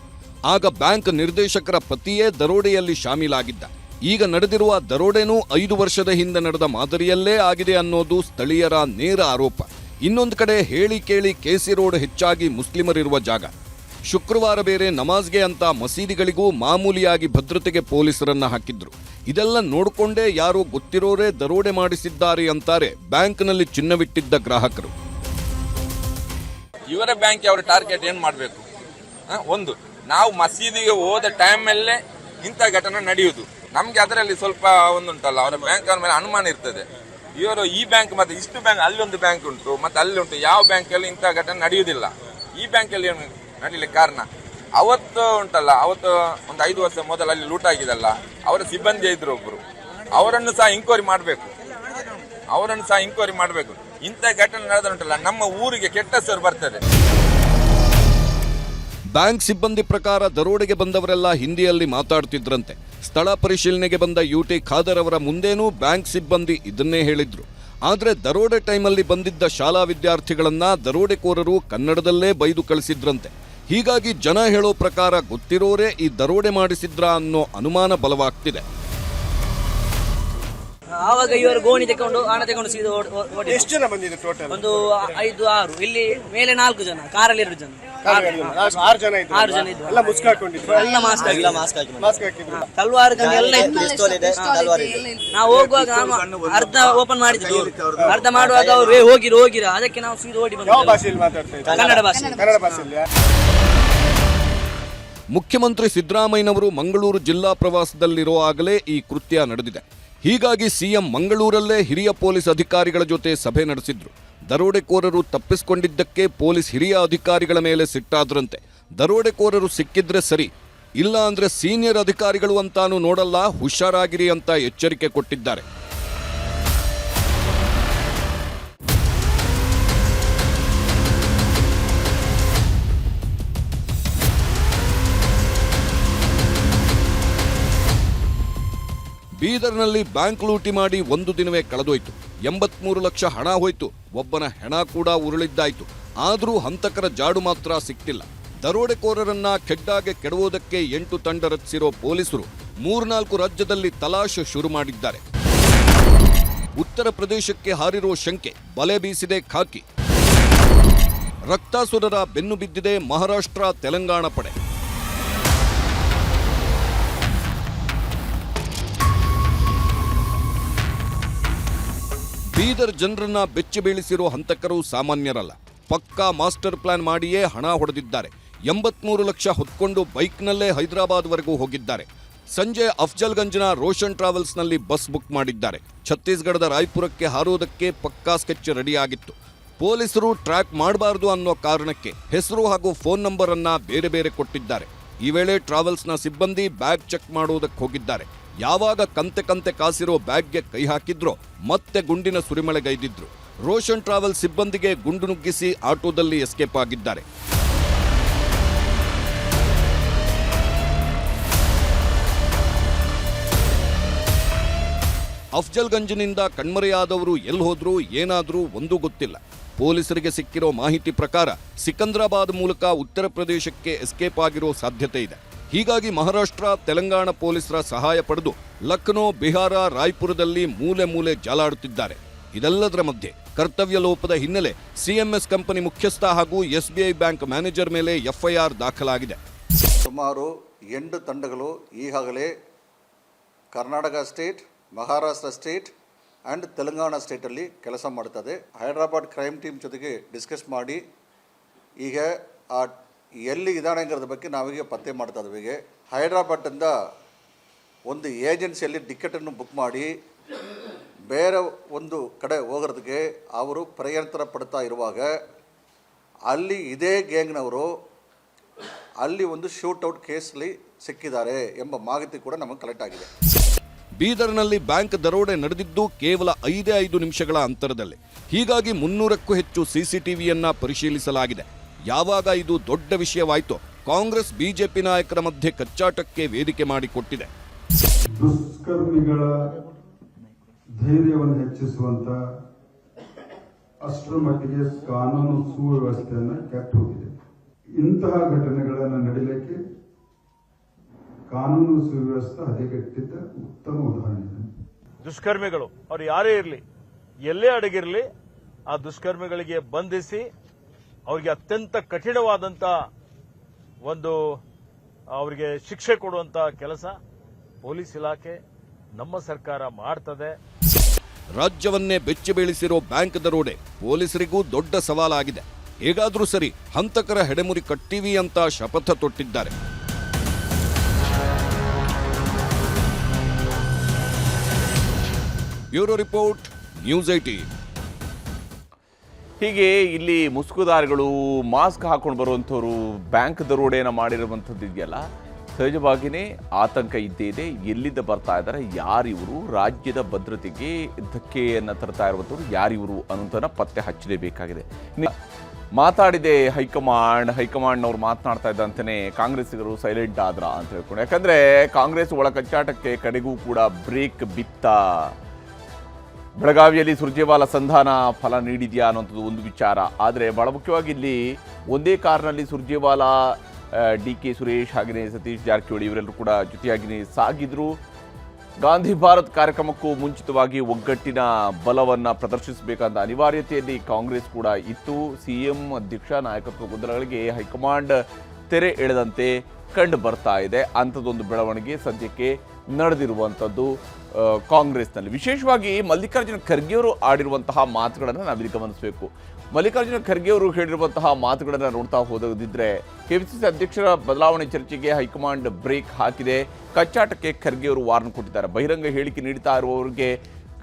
ಆಗ ಬ್ಯಾಂಕ್ ನಿರ್ದೇಶಕರ ಪತಿಯೇ ದರೋಡೆಯಲ್ಲಿ ಶಾಮೀಲಾಗಿದ್ದ. ಈಗ ನಡೆದಿರುವ ದರೋಡೆನೂ ಐದು ವರ್ಷದ ಹಿಂದೆ ನಡೆದ ಮಾದರಿಯಲ್ಲೇ ಆಗಿದೆ ಅನ್ನೋದು ಸ್ಥಳೀಯರ ನೇರ ಆರೋಪ. ಇನ್ನೊಂದು ಕಡೆ ಹೇಳಿ ಕೇಳಿ ಕೆಸಿ ರೋಡ್ ಹೆಚ್ಚಾಗಿ ಮುಸ್ಲಿಮರಿರುವ ಜಾಗ. ಶುಕ್ರವಾರ ಬೇರೆ ನಮಾಜ್ಗೆ ಅಂತ ಮಸೀದಿಗಳಿಗೂ ಮಾಮೂಲಿಯಾಗಿ ಭದ್ರತೆಗೆ ಪೊಲೀಸರನ್ನ ಹಾಕಿದ್ರು. ಇದೆಲ್ಲ ನೋಡಿಕೊಂಡೇ ಯಾರೋ ಗೊತ್ತಿರೋರೇ ದರೋಡೆ ಮಾಡಿಸಿದ್ದಾರೆ ಅಂತಾರೆ ಬ್ಯಾಂಕ್ನಲ್ಲಿ ಚಿನ್ನವಿಟ್ಟಿದ್ದ ಗ್ರಾಹಕರು. ಇವರ ಬ್ಯಾಂಕ್ ಅವರ ಟಾರ್ಗೆಟ್ ಏನು ಮಾಡಬೇಕು? ಒಂದು, ನಾವು ಮಸೀದಿಗೆ ಹೋದ ಟೈಮಲ್ಲೇ ಇಂಥ ಘಟನೆ ನಡೆಯುವುದು ನಮಗೆ ಅದರಲ್ಲಿ ಸ್ವಲ್ಪ ಒಂದುಂಟಲ್ಲ, ಅವರ ಬ್ಯಾಂಕ್ ಅವರ ಮೇಲೆ ಅನುಮಾನ ಇರ್ತದೆ. ಇವರು ಈ ಬ್ಯಾಂಕ್ ಮತ್ತೆ ಇಷ್ಟು ಬ್ಯಾಂಕ್, ಅಲ್ಲಿ ಒಂದು ಬ್ಯಾಂಕ್ ಉಂಟು, ಮತ್ತೆ ಅಲ್ಲಿ ಉಂಟು, ಯಾವ ಬ್ಯಾಂಕಲ್ಲಿ ಇಂಥ ಘಟನೆ ನಡೆಯುವುದಿಲ್ಲ ಈ ಬ್ಯಾಂಕಲ್ಲಿ ಏನು ನಡೀಲಿಕ್ಕೆ ಕಾರಣ. ಅವತ್ತು ಉಂಟಲ್ಲ, ಅವತ್ತು ಒಂದು ಐದು ವರ್ಷ ಮೊದಲು ಅಲ್ಲಿ ಲೂಟ್ ಆಗಿದಲ್ಲ ಅವರ ಸಿಬ್ಬಂದಿ ಇದ್ರು ಒಬ್ರು. ಅವರನ್ನು ಸಹ ಇಂಕ್ವೈರಿ ಮಾಡಬೇಕು. ಅವರನ್ನು ಸಹ ಇಂಕ್ವೈರಿ ಮಾಡಬೇಕು. ಇಂಥ ಘಟನೆ ನಡೆದ್ರುಂಟಲ್ಲ ನಮ್ಮ ಊರಿಗೆ ಕೆಟ್ಟ ಹೆಸರು ಬರ್ತದೆ. ಬ್ಯಾಂಕ್ ಸಿಬ್ಬಂದಿ ಪ್ರಕಾರ ದರೋಡೆಗೆ ಬಂದವರೆಲ್ಲ ಹಿಂದಿಯಲ್ಲಿ ಮಾತಾಡ್ತಿದ್ರಂತೆ. ಸ್ಥಳ ಪರಿಶೀಲನೆಗೆ ಬಂದ ಯುಟಿ ಖಾದರ್ ಅವರ ಮುಂದೇನೂ ಬ್ಯಾಂಕ್ ಸಿಬ್ಬಂದಿ ಇದನ್ನೇ ಹೇಳಿದ್ರು. ಆದರೆ ದರೋಡೆ ಟೈಮಲ್ಲಿ ಬಂದಿದ್ದ ಶಾಲಾ ವಿದ್ಯಾರ್ಥಿಗಳನ್ನ ದರೋಡೆಕೋರರು ಕನ್ನಡದಲ್ಲೇ ಬೈದು ಕಳಿಸಿದ್ರಂತೆ. ಹೀಗಾಗಿ ಜನ ಹೇಳೋ ಪ್ರಕಾರ ಗೊತ್ತಿರೋರೇ ಈ ದರೋಡೆ ಮಾಡಿಸಿದ್ರಾ ಅನ್ನೋ ಅನುಮಾನ ಬಲವಾಗ್ತಿದೆ. ಆವಾಗ ಇವರು ಗೋಣಿ ತಗೊಂಡು ಹಣ ತಗೊಂಡು ಸೀದಾ ಓಡ್-. ಎಷ್ಟು ಜನ ಬಂದಿದೆ ಟೋಟಲ್ ಒಂದು ಐದು ಆರು. ಇಲ್ಲಿ ಮೇಲೆ ನಾಲ್ಕು ಜನ ಕಾರಲ್ಲಿ ಎರಡು ಜನ. ಆರು ಜನ ಇದ್ರು ಆರು ಜನ ಇದ್ರು. ಎಲ್ಲ ಮುಸ್ಕ್ ಹಾಕೊಂಡಿದ್ರು. ಎಲ್ಲ ಮಾಸ್ಕ್ ಆಗಿಲ್ಲ ಮಾಸ್ಕ್ ಹಾಕಿ ಮಾಸ್ಕ್ ಹಾಕಿದ್ರು. ತಲ್ವಾರ್ ಗನ್ ಎಲ್ಲ ಇತ್ತು. ಪಿಸ್ತೂಲ್ ಇದೆ ತಲ್ವಾರ್ ಇದೆ. ನಾವು ಹೋಗುವಾಗ ನಾನು ಅರ್ಧ ಓಪನ್ ಮಾಡಿದ್ದು ಅರ್ಧ ಮಾಡುವಾಗ ಅವ್ರು "ಏ, ಹೋಗಿರು ಹೋಗಿರ. ಅದಕ್ಕೆ ನಾವು ಸೀದಾ ಓಡಿ ಯಾವ ಬಂದು ಭಾಷೆಯಲ್ಲಿ ಮಾತಾಡ್ತಾ ಇದ್ರು? ಕನ್ನಡ ಭಾಷೆ. ಕನ್ನಡ ಭಾಷೆಯಲ್ಲಿ ಮುಖ್ಯಮಂತ್ರಿ ಸಿದ್ದರಾಮಯ್ಯನವರು ಮಂಗಳೂರು ಜಿಲ್ಲಾ ಪ್ರವಾಸದಲ್ಲಿರುವಾಗಲೇ ಈ ಕೃತ್ಯ ನಡೆದಿದೆ ಹೀಗಾಗಿ ಸಿಎಂ ಮಂಗಳೂರಲ್ಲೇ ಹಿರಿಯ ಪೊಲೀಸ್ ಅಧಿಕಾರಿಗಳ ಜೊತೆ ಸಭೆ ನಡೆಸಿದ್ರು. ದರೋಡೆಕೋರರು ತಪ್ಪಿಸಿಕೊಂಡಿದ್ದಕ್ಕೆ ಪೊಲೀಸ್ ಹಿರಿಯ ಅಧಿಕಾರಿಗಳ ಮೇಲೆ ಸಿಟ್ಟಾದ್ರಂತೆ. ದರೋಡೆಕೋರರು ಸಿಕ್ಕಿದ್ರೆ ಸರಿ ಇಲ್ಲ ಅಂದ್ರೆ ಸೀನಿಯರ್ ಅಧಿಕಾರಿಗಳು ಅಂತಾನು ನೋಡಲ್ಲ, ಹುಷಾರಾಗಿರಿ ಅಂತ ಎಚ್ಚರಿಕೆ ಕೊಟ್ಟಿದ್ದಾರೆ. ಬೀದರ್ನಲ್ಲಿ ಬ್ಯಾಂಕ್ ಲೂಟಿ ಮಾಡಿ ಒಂದು ದಿನವೇ ಕಳೆದೋಯ್ತು. ಎಂಬತ್ಮೂರು ಲಕ್ಷ ಹಣ ಹೋಯ್ತು. ಒಬ್ಬನ ಹೆಣ ಕೂಡ ಉರುಳಿದ್ದಾಯ್ತು. ಆದರೂ ಹಂತಕರ ಜಾಡು ಮಾತ್ರ ಸಿಕ್ತಿಲ್ಲ. ದರೋಡೆಕೋರರನ್ನ ಕೆಡ್ಡಾಗೆ ಕೆಡವೋದಕ್ಕೆ ಎಂಟು ತಂಡ ರಚಿಸಿರೋ ಪೊಲೀಸರು ಮೂರ್ನಾಲ್ಕು ರಾಜ್ಯದಲ್ಲಿ ತಲಾಶೆ ಶುರು ಮಾಡಿದ್ದಾರೆ. ಉತ್ತರ ಪ್ರದೇಶಕ್ಕೆ ಹಾರಿರೋ ಶಂಕೆ, ಬಲೆ ಬೀಸಿದೆ ಖಾಕಿ. ರಕ್ತಾಸುರರ ಬೆನ್ನು ಬಿದ್ದಿದೆ ಮಹಾರಾಷ್ಟ್ರ, ತೆಲಂಗಾಣ ಪಡೆ. ಬೀದರ್ ಜನರನ್ನ ಬೆಚ್ಚಿ ಬೀಳಿಸಿರೋ ಹಂತಕರು ಸಾಮಾನ್ಯರಲ್ಲ. ಪಕ್ಕಾ ಮಾಸ್ಟರ್ ಪ್ಲಾನ್ ಮಾಡಿಯೇ ಹಣ ಹೊಡೆದಿದ್ದಾರೆ. ಎಂಬತ್ಮೂರು ಲಕ್ಷ ಹೊತ್ಕೊಂಡು ಬೈಕ್ನಲ್ಲೇ ಹೈದರಾಬಾದ್ವರೆಗೂ ಹೋಗಿದ್ದಾರೆ. ಸಂಜೆ ಅಫ್ಜಲ್ಗಂಜ್ನ ರೋಷನ್ ಟ್ರಾವೆಲ್ಸ್ನಲ್ಲಿ ಬಸ್ ಬುಕ್ ಮಾಡಿದ್ದಾರೆ. ಛತ್ತೀಸ್ಗಢದ ರಾಯ್ಪುರಕ್ಕೆ ಹಾರೋದಕ್ಕೆ ಪಕ್ಕಾ ಸ್ಕೆಚ್ ರೆಡಿಯಾಗಿತ್ತು. ಪೊಲೀಸರು ಟ್ರ್ಯಾಕ್ ಮಾಡಬಾರದು ಅನ್ನೋ ಕಾರಣಕ್ಕೆ ಹೆಸರು ಹಾಗೂ ಫೋನ್ ನಂಬರನ್ನು ಬೇರೆ ಬೇರೆ ಕೊಟ್ಟಿದ್ದಾರೆ. ಈ ವೇಳೆ ಟ್ರಾವೆಲ್ಸ್ನ ಸಿಬ್ಬಂದಿ ಬ್ಯಾಗ್ ಚೆಕ್ ಮಾಡುವುದಕ್ಕೆ ಹೋಗಿದ್ದಾರೆ. ಯಾವಾಗ ಕಂತೆ ಕಂತೆ ಕಾಸಿರೋ ಬ್ಯಾಗ್ಗೆ ಕೈ ಹಾಕಿದ್ರೋ ಮತ್ತೆ ಗುಂಡಿನ ಸುರಿಮಳೆಗೈದಿದ್ರು ರೋಷನ್ ಟ್ರಾವೆಲ್ ಸಿಬ್ಬಂದಿಗೆ ಗುಂಡು ನುಗ್ಗಿಸಿ ಆಟೋದಲ್ಲಿ ಎಸ್ಕೇಪ್ ಆಗಿದ್ದಾರೆ. ಅಫ್ಜಲ್ಗಂಜ್ನಿಂದ ಕಣ್ಮರೆಯಾದವರು ಎಲ್ಲಿ ಹೋದ್ರು ಏನಾದರೂ ಒಂದೂ ಗೊತ್ತಿಲ್ಲ. ಪೊಲೀಸರಿಗೆ ಸಿಕ್ಕಿರೋ ಮಾಹಿತಿ ಪ್ರಕಾರ ಸಿಕಂದ್ರಾಬಾದ್ ಮೂಲಕ ಉತ್ತರ ಪ್ರದೇಶಕ್ಕೆ ಎಸ್ಕೇಪ್ ಆಗಿರೋ ಸಾಧ್ಯತೆ ಇದೆ. ಹೀಗಾಗಿ ಮಹಾರಾಷ್ಟ್ರ, ತೆಲಂಗಾಣ ಪೊಲೀಸರ ಸಹಾಯ ಪಡೆದು ಲಕ್ನೋ, ಬಿಹಾರ, ರಾಯ್ಪುರದಲ್ಲಿ ಮೂಲೆ ಮೂಲೆ ಜಾಲಾಡುತ್ತಿದ್ದಾರೆ. ಇದೆಲ್ಲದರ ಮಧ್ಯೆ ಕರ್ತವ್ಯ ಲೋಪದ ಹಿನ್ನೆಲೆ ಸಿಎಂಎಸ್ ಕಂಪನಿ ಮುಖ್ಯಸ್ಥ ಹಾಗೂ ಎಸ್ಬಿಐ ಬ್ಯಾಂಕ್ ಮ್ಯಾನೇಜರ್ ಮೇಲೆ ಎಫ್ಐಆರ್ ದಾಖಲಾಗಿದೆ. ಸುಮಾರು ಎಂಟು ತಂಡಗಳು ಈಗಾಗಲೇ Karnataka state, Maharashtra state and Telangana ಸ್ಟೇಟಲ್ಲಿ ಕೆಲಸ ಮಾಡ್ತದೆ. ಹೈದರಾಬಾದ್ ಕ್ರೈಮ್ ಟೀಮ್ ಜೊತೆಗೆ ಡಿಸ್ಕಸ್ ಮಾಡಿ ಈಗ ಆ ಎಲ್ಲಿ ಅನ್ನೋದ್ರ ಬಗ್ಗೆ ನಾವೀಗ ಪತ್ತೆ ಮಾಡ್ತಾ ಇದ್ದೀವಿ. ಹೈದ್ರಾಬಾದಿಂದ ಒಂದು ಏಜೆನ್ಸಿಯಲ್ಲಿ ಟಿಕೆಟನ್ನು ಬುಕ್ ಮಾಡಿ ಬೇರೆ ಒಂದು ಕಡೆ ಹೋಗೋದಕ್ಕೆ ಅವರು ಪ್ರಯತ್ನ ಪಡ್ತಾ ಇರುವಾಗ ಅಲ್ಲಿ ಇದೇ ಗ್ಯಾಂಗ್ನವರು ಅಲ್ಲಿ ಒಂದು ಶೂಟೌಟ್ ಕೇಸಲ್ಲಿ ಸಿಕ್ಕಿದ್ದಾರೆ ಎಂಬ ಮಾಹಿತಿ ಕೂಡ ನಮಗೆ ಕಲೆಕ್ಟ್ ಆಗಿದೆ. ಬೀದರ್ನಲ್ಲಿ ಬ್ಯಾಂಕ್ ದರೋಡೆ ನಡೆದಿದ್ದು ಕೇವಲ ಐದೇ ಐದು ನಿಮಿಷಗಳ ಅಂತರದಲ್ಲಿ. ಹೀಗಾಗಿ ಮುನ್ನೂರಕ್ಕೂ ಹೆಚ್ಚು ಸಿಸಿಟಿವಿಯನ್ನ ಪರಿಶೀಲಿಸಲಾಗಿದೆ. ಯಾವಾಗ ಇದು ದೊಡ್ಡ ವಿಷಯವಾಯಿತು ಕಾಂಗ್ರೆಸ್ ಬಿಜೆಪಿ ನಾಯಕರ ಮಧ್ಯೆ ಕಚ್ಚಾಟಕ್ಕೆ ವೇದಿಕೆ ಮಾಡಿಕೊಟ್ಟಿದೆ. ದುಷ್ಕರ್ಮಿಗಳ ಧೈರ್ಯವನ್ನು ಹೆಚ್ಚಿಸುವಂತ ಅಷ್ಟರ ಮಟ್ಟಿಗೆ ಕಾನೂನು ಸುವ್ಯವಸ್ಥೆಯನ್ನು ಕೆಟ್ಟು ಹೋಗಿದೆ ಇಂತಹ ಘಟನೆಗಳನ್ನು ನಡೀಲಿಕ್ಕೆ ಕಾನೂನು ಸುವ್ಯವಸ್ಥೆ ಹದಗೆಟ್ಟಿದ್ದ ಉತ್ತಮ ಉದಾಹರಣೆ ದುಷ್ಕರ್ಮಿಗಳು ಅವ್ರು ಯಾರೇ ಇರಲಿ ಎಲ್ಲೇ ಅಡಗಿರಲಿ ಆ ದುಷ್ಕರ್ಮಿಗಳಿಗೆ ಬಂಧಿಸಿ ಅವರಿಗೆ ಅತ್ಯಂತ ಕಠಿಣವಾದಂತ ಒಂದು, ಅವರಿಗೆ ಶಿಕ್ಷೆ ಕೊಡುವಂತ ಕೆಲಸ ಪೊಲೀಸ್ ಇಲಾಖೆ ನಮ್ಮ ಸರ್ಕಾರ ಮಾಡ್ತದೆ. ರಾಜ್ಯವನ್ನೇ ಬೆಚ್ಚಿ ಬೀಳಿಸಿರೋ ಬ್ಯಾಂಕ್ ದರೋಡೆ ಪೊಲೀಸರಿಗೂ ದೊಡ್ಡ ಸವಾಲಾಗಿದೆ. ಹೇಗಾದ್ರೂ ಸರಿ ಹಂತಕರ ಹೆಡೆಮುರಿ ಕಟ್ಟಿವಿ ಅಂತ ಶಪಥ ತೊಟ್ಟಿದ್ದಾರೆ. ಬ್ಯೂರೋ ರಿಪೋರ್ಟ್, ನ್ಯೂಸ್ ಐಟಿ ಹೀಗೆ ಇಲ್ಲಿ ಮುಸುಕುದಾರಿಗಳು ಮಾಸ್ಕ್ ಹಾಕೊಂಡು ಬರುವಂಥವ್ರು ಬ್ಯಾಂಕ್ ದರೋಡೆಯನ್ನು ಮಾಡಿರುವಂಥದ್ದು ಇದೆಯಲ್ಲ ಸಹಜವಾಗಿಯೇ ಆತಂಕ ಇದ್ದೇ ಇದೆ. ಎಲ್ಲಿಂದ ಬರ್ತಾ ಇದ್ದಾರೆ? ಯಾರಿವರು ರಾಜ್ಯದ ಭದ್ರತೆಗೆ ಧಕ್ಕೆಯನ್ನು ತರ್ತಾ ಇರುವಂಥವ್ರು ಯಾರಿವರು ಅನ್ನೋದನ್ನು ಪತ್ತೆ ಹಚ್ಚಲೇಬೇಕಾಗಿದೆ. ಮಾತಾಡಿದೆ ಹೈಕಮಾಂಡ್. ಹೈಕಮಾಂಡ್ನವ್ರು ಮಾತನಾಡ್ತಾ ಅಂತಲೇ ಕಾಂಗ್ರೆಸ್ಸಿಗರು ಸೈಲೆಂಟ್ ಆದ್ರ ಅಂತ ಹೇಳ್ಕೊಂಡು. ಯಾಕಂದರೆ ಕಾಂಗ್ರೆಸ್ ಒಳ ಕಚ್ಚಾಟಕ್ಕೆ ಕಡೆಗೂ ಕೂಡ ಬ್ರೇಕ್ ಬಿತ್ತ ಬೆಳಗಾವಿಯಲ್ಲಿ ಸುರ್ಜೇವಾಲ ಸಂಧಾನ ಫಲ ನೀಡಿದೆಯಾ ಅನ್ನೋಂಥದ್ದು ಒಂದು ವಿಚಾರ. ಆದರೆ ಬಹಳ ಮುಖ್ಯವಾಗಿ ಇಲ್ಲಿ ಒಂದೇ ಕಾರ್ನಲ್ಲಿ ಸುರ್ಜೇವಾಲ ಡಿ ಕೆ ಸುರೇಶ್ ಹಾಗೆಯೇ ಸತೀಶ್ ಜಾರಕಿಹೊಳಿ ಇವರೆಲ್ಲರೂ ಕೂಡ ಜೊತೆಯಾಗಿ ಸಾಗಿದ್ರು. ಗಾಂಧಿ ಭಾರತ್ ಕಾರ್ಯಕ್ರಮಕ್ಕೂ ಮುಂಚಿತವಾಗಿ ಒಗ್ಗಟ್ಟಿನ ಬಲವನ್ನು ಪ್ರದರ್ಶಿಸಬೇಕಾದ ಅನಿವಾರ್ಯತೆಯಲ್ಲಿ ಕಾಂಗ್ರೆಸ್ ಕೂಡ ಇತ್ತು. ಸಿ ಎಂ ಅಧ್ಯಕ್ಷ ನಾಯಕತ್ವ ಗೊಂದಲಗಳಿಗೆ ಹೈಕಮಾಂಡ್ ತೆರೆ ಎಳೆದಂತೆ ಕಂಡು ಬರ್ತಾ ಇದೆ. ಅಂಥದ್ದೊಂದು ಬೆಳವಣಿಗೆ ಸದ್ಯಕ್ಕೆ ನಡೆದಿರುವಂಥದ್ದು. ಕಾಂಗ್ರೆಸ್ನಲ್ಲಿ. ವಿಶೇಷವಾಗಿ ಮಲ್ಲಿಕಾರ್ಜುನ ಖರ್ಗೆ ಅವರು ಆಡಿರುವಂತಹ ಮಾತುಗಳನ್ನು ನಾವಿಲ್ಲಿ ಗಮನಿಸಬೇಕು. ಮಲ್ಲಿಕಾರ್ಜುನ ಖರ್ಗೆ ಅವರು ಹೇಳಿರುವಂತಹ ಮಾತುಗಳನ್ನು ನೋಡ್ತಾ ಹೋದಿದ್ರೆ ಕೆಪಿಸಿಸಿ ಅಧ್ಯಕ್ಷರ ಬದಲಾವಣೆ ಚರ್ಚೆಗೆ ಹೈಕಮಾಂಡ್ ಬ್ರೇಕ್ ಹಾಕಿದೆ. ಕಚ್ಚಾಟಕ್ಕೆ ಖರ್ಗೆ ಅವರು ವಾರ್ನ್ ಕೊಟ್ಟಿದ್ದಾರೆ. ಬಹಿರಂಗ ಹೇಳಿಕೆ ನೀಡ್ತಾ ಇರುವವರಿಗೆ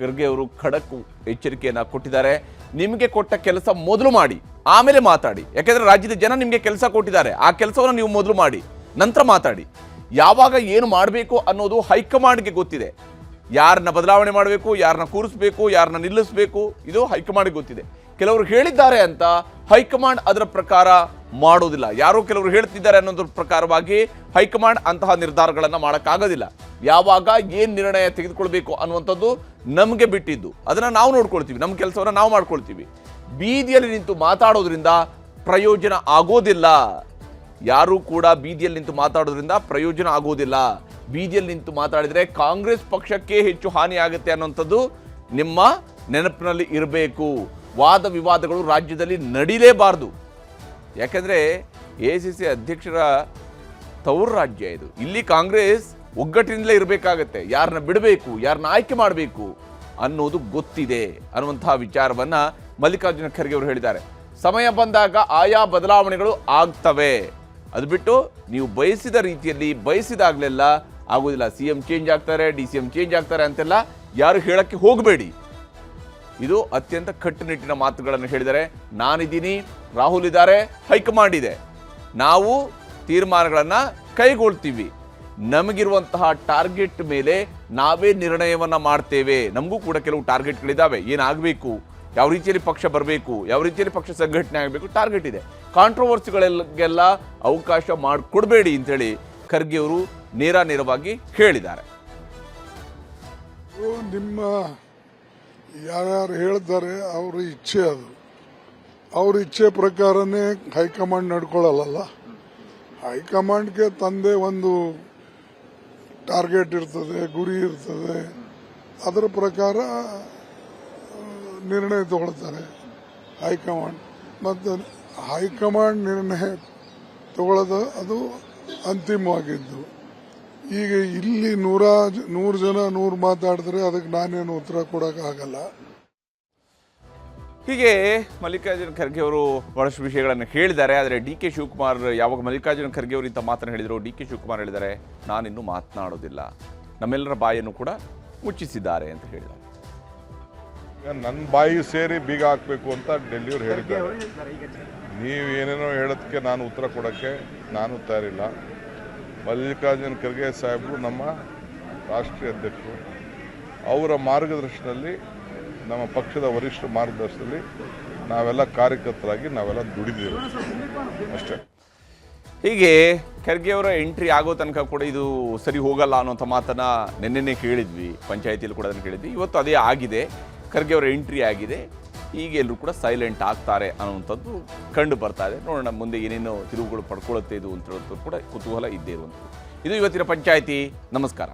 ಖರ್ಗೆ ಅವರು ಖಡಕ್ ಎಚ್ಚರಿಕೆಯನ್ನು ಕೊಟ್ಟಿದ್ದಾರೆ. ನಿಮಗೆ ಕೊಟ್ಟ ಕೆಲಸ ಮೊದಲು ಮಾಡಿ, ಆಮೇಲೆ ಮಾತಾಡಿ. ಯಾಕೆಂದರೆ ರಾಜ್ಯದ ಜನ ನಿಮಗೆ ಕೆಲಸ ಕೊಟ್ಟಿದ್ದಾರೆ. ಆ ಕೆಲಸವನ್ನು ನೀವು ಮೊದಲು ಮಾಡಿ, ನಂತರ ಮಾತಾಡಿ. ಯಾವಾಗ ಏನು ಮಾಡಬೇಕು ಅನ್ನೋದು ಹೈಕಮಾಂಡ್ಗೆ ಗೊತ್ತಿದೆ. ಯಾರನ್ನ ಬದಲಾವಣೆ ಮಾಡಬೇಕು, ಯಾರನ್ನ ಕೂರಿಸ್ಬೇಕು, ಯಾರನ್ನ ನಿಲ್ಲಿಸಬೇಕು, ಇದು ಹೈಕಮಾಂಡ್ಗೆ ಗೊತ್ತಿದೆ. ಕೆಲವರು ಹೇಳಿದ್ದಾರೆ ಅಂತ ಹೈಕಮಾಂಡ್ ಅದರ ಪ್ರಕಾರ ಮಾಡೋದಿಲ್ಲ. ಯಾರೋ ಕೆಲವರು ಹೇಳ್ತಿದ್ದಾರೆ ಅನ್ನೋದ್ರ ಪ್ರಕಾರವಾಗಿ ಹೈಕಮಾಂಡ್ ಅಂತಹ ನಿರ್ಧಾರಗಳನ್ನು ಮಾಡೋಕ್ಕಾಗೋದಿಲ್ಲ. ಯಾವಾಗ ಏನು ನಿರ್ಣಯ ತೆಗೆದುಕೊಳ್ಬೇಕು ಅನ್ನುವಂಥದ್ದು ನಮಗೆ ಬಿಟ್ಟಿದ್ದು. ಅದನ್ನು ನಾವು ನೋಡ್ಕೊಳ್ತೀವಿ. ನಮ್ಮ ಕೆಲಸವನ್ನು ನಾವು ಮಾಡ್ಕೊಳ್ತೀವಿ. ಬೀದಿಯಲ್ಲಿ ನಿಂತು ಮಾತಾಡೋದ್ರಿಂದ ಪ್ರಯೋಜನ ಆಗೋದಿಲ್ಲ. ಯಾರೂ ಕೂಡ ಬೀದಿಯಲ್ಲಿ ನಿಂತು ಮಾತಾಡೋದ್ರಿಂದ ಪ್ರಯೋಜನ ಆಗೋದಿಲ್ಲ. ಬೀದಿಯಲ್ಲಿ ನಿಂತು ಮಾತಾಡಿದರೆ ಕಾಂಗ್ರೆಸ್ ಪಕ್ಷಕ್ಕೆ ಹೆಚ್ಚು ಹಾನಿ ಆಗುತ್ತೆ ಅನ್ನೋಂಥದ್ದು ನಿಮ್ಮ ನೆನಪಿನಲ್ಲಿ ಇರಬೇಕು. ವಾದ ವಿವಾದಗಳು ರಾಜ್ಯದಲ್ಲಿ ನಡೀಲೇಬಾರ್ದು. ಯಾಕೆಂದರೆ ಎ ಸಿ ಸಿ ಅಧ್ಯಕ್ಷರ ತವರು ರಾಜ್ಯ ಇದು. ಇಲ್ಲಿ ಕಾಂಗ್ರೆಸ್ ಒಗ್ಗಟ್ಟಿನಿಂದಲೇ ಇರಬೇಕಾಗತ್ತೆ. ಯಾರನ್ನ ಬಿಡಬೇಕು ಯಾರನ್ನ ಆಯ್ಕೆ ಮಾಡಬೇಕು ಅನ್ನೋದು ಗೊತ್ತಿದೆ ಅನ್ನುವಂತಹ ವಿಚಾರವನ್ನು ಮಲ್ಲಿಕಾರ್ಜುನ ಖರ್ಗೆ ಅವರು ಹೇಳಿದ್ದಾರೆ. ಸಮಯ ಬಂದಾಗ ಆಯಾ ಬದಲಾವಣೆಗಳು ಆಗ್ತವೆ. ಅದು ಬಿಟ್ಟು ನೀವು ಬಯಸಿದ ರೀತಿಯಲ್ಲಿ ಬಯಸಿದಾಗಲೆಲ್ಲ ಆಗೋದಿಲ್ಲ. ಸಿ ಎಂ ಚೇಂಜ್ ಆಗ್ತಾರೆ ಡಿ ಸಿ ಎಂ ಚೇಂಜ್ ಆಗ್ತಾರೆ ಅಂತೆಲ್ಲ ಯಾರು ಹೇಳಕ್ಕೆ ಹೋಗಬೇಡಿ. ಇದು ಅತ್ಯಂತ ಕಟ್ಟುನಿಟ್ಟಿನ ಮಾತುಗಳನ್ನು ಹೇಳಿದರೆ, ನಾನಿದ್ದೀನಿ, ರಾಹುಲ್ ಇದ್ದಾರೆ, ಹೈಕಮಾಂಡ್ ಇದೆ. ನಾವು ತೀರ್ಮಾನಗಳನ್ನು ಕೈಗೊಳ್ತೀವಿ. ನಮಗಿರುವಂತಹ ಟಾರ್ಗೆಟ್ ಮೇಲೆ ನಾವೇ ನಿರ್ಣಯವನ್ನು ಮಾಡ್ತೇವೆ. ನಮಗೂ ಕೂಡ ಕೆಲವು ಟಾರ್ಗೆಟ್ಗಳಿದ್ದಾವೆ ಏನಾಗಬೇಕು? ಯಾವ ರೀತಿಯಲ್ಲಿ ಪಕ್ಷ ಬರಬೇಕು? ಯಾವ ರೀತಿಯಲ್ಲಿ ಪಕ್ಷ ಸಂಘಟನೆ ಆಗಬೇಕು? ಟಾರ್ಗೆಟ್ ಇದೆ. ಕಾಂಟ್ರವರ್ಸಿಗಳಿಗೆಲ್ಲ ಅವಕಾಶ ಮಾಡಿಕೊಡ್ಬೇಡಿ ಅಂತೇಳಿ ಖರ್ಗೆ ಅವರು ನೇರ ನೇರವಾಗಿ ಹೇಳಿದ್ದಾರೆ ನಿಮ್ಮ ಯಾರ್ಯಾರು ಹೇಳ್ತಾರೆ ಅವ್ರ ಇಚ್ಛೆ ಅದು. ಅವ್ರ ಇಚ್ಛೆ ಪ್ರಕಾರನೇ ಹೈಕಮಾಂಡ್ ನಡ್ಕೊಳ್ಳಲ್ಲ ಹೈಕಮಾಂಡ್ಗೆ ತಂದೆ ಒಂದು ಟಾರ್ಗೆಟ್ ಇರ್ತದೆ, ಗುರಿ ಇರ್ತದೆ. ಅದರ ಪ್ರಕಾರ ನಿರ್ಣಯ ತಗೊಳ್ತಾರೆ ಹೈಕಮಾಂಡ್. ಮತ್ತು ಹೈಕಮಾಂಡ್ ನಿರ್ಣಯ ತಗೊಳ್ಳೋದು ಅದು ಅಂತಿಮವಾಗಿದ್ದು. ಈಗ ಇಲ್ಲಿ ನೂರ ನೂರು ಜನ ನೂರು ಮಾತಾಡಿದ್ರೆ ಅದಕ್ಕೆ ನಾನೇನು ಉತ್ತರ ಕೊಡೋಕ್ಕಾಗಲ್ಲ ಹೀಗೆ ಮಲ್ಲಿಕಾರ್ಜುನ ಖರ್ಗೆ ಅವರು ಬಹಳಷ್ಟು ವಿಷಯಗಳನ್ನು ಹೇಳಿದ್ದಾರೆ ಆದರೆ ಡಿ ಕೆ ಶಿವಕುಮಾರ್ ಯಾವಾಗ ಮಲ್ಲಿಕಾರ್ಜುನ ಖರ್ಗೆ ಅವರು ಇಂಥ ಮಾತನ್ನು ಹೇಳಿದರು ಡಿ ಕೆ ಶಿವಕುಮಾರ್ ಹೇಳಿದ್ದಾರೆ ನಾನಿನ್ನೂ ಮಾತನಾಡೋದಿಲ್ಲ. ನಮ್ಮೆಲ್ಲರ ಬಾಯನ್ನು ಕೂಡ ಮುಚ್ಚಿಸಿದ್ದಾರೆ ಅಂತ ಹೇಳಿದ್ದಾರೆ. ನನ್ನ ಬಾಯಿ ಸೇರಿ ಬೀಗ ಹಾಕಬೇಕು ಅಂತ ಡೆಲ್ಲಿಯವ್ರು ಹೇಳಿದ್ದಾರೆ. ನೀವು ಏನೇನೋ ಹೇಳೋದಕ್ಕೆ ನಾನು ಉತ್ತರ ಕೊಡೋಕ್ಕೆ ನಾನು ತಯಾರಿಲ್ಲ. ಮಲ್ಲಿಕಾರ್ಜುನ ಖರ್ಗೆ ಸಾಹೇಬರು ನಮ್ಮ ರಾಷ್ಟ್ರೀಯ ಅಧ್ಯಕ್ಷರು. ಅವರ ಮಾರ್ಗದರ್ಶನದಲ್ಲಿ ನಮ್ಮ ಪಕ್ಷದ ವರಿಷ್ಠ ಮಾರ್ಗದರ್ಶನದಲ್ಲಿ ನಾವೆಲ್ಲ ಕಾರ್ಯಕರ್ತರಾಗಿ ನಾವೆಲ್ಲ ದುಡಿದಿದ್ದೇವೆ. ಅಷ್ಟೇ. ಹೀಗೆ ಖರ್ಗೆ ಅವರ ಎಂಟ್ರಿ ಆಗೋ ತನಕ ಕೂಡ ಇದು ಸರಿ ಹೋಗಲ್ಲ ಅನ್ನೋಂಥ ಮಾತನ್ನ ನಿನ್ನೆನೇ ಕೇಳಿದ್ವಿ, ಪಂಚಾಯತಿಯಲ್ಲಿ ಕೂಡ ಅದನ್ನು ಕೇಳಿದ್ವಿ. ಇವತ್ತು ಅದೇ ಆಗಿದೆ. ಖರ್ಗೆ ಅವರ ಎಂಟ್ರಿ ಆಗಿದೆ. ಈಗ ಎಲ್ಲರೂ ಕೂಡ ಸೈಲೆಂಟ್ ಆಗ್ತಾರೆ ಅನ್ನುವಂಥದ್ದು ಕಂಡು ಬರ್ತಾ ಇದೆ. ನೋಡೋಣ ಮುಂದೆ ಏನೇನು ತಿರುವುಗಳು ಪಡ್ಕೊಳ್ಳುತ್ತೆ ಇದು ಅಂತ ಹೇಳೋದು ಕೂಡ ಕುತೂಹಲ ಇದ್ದೇ ಇರುವಂಥದ್ದು. ಇದು ಇವತ್ತಿನ ಪಂಚಾಯಿತಿ. ನಮಸ್ಕಾರ.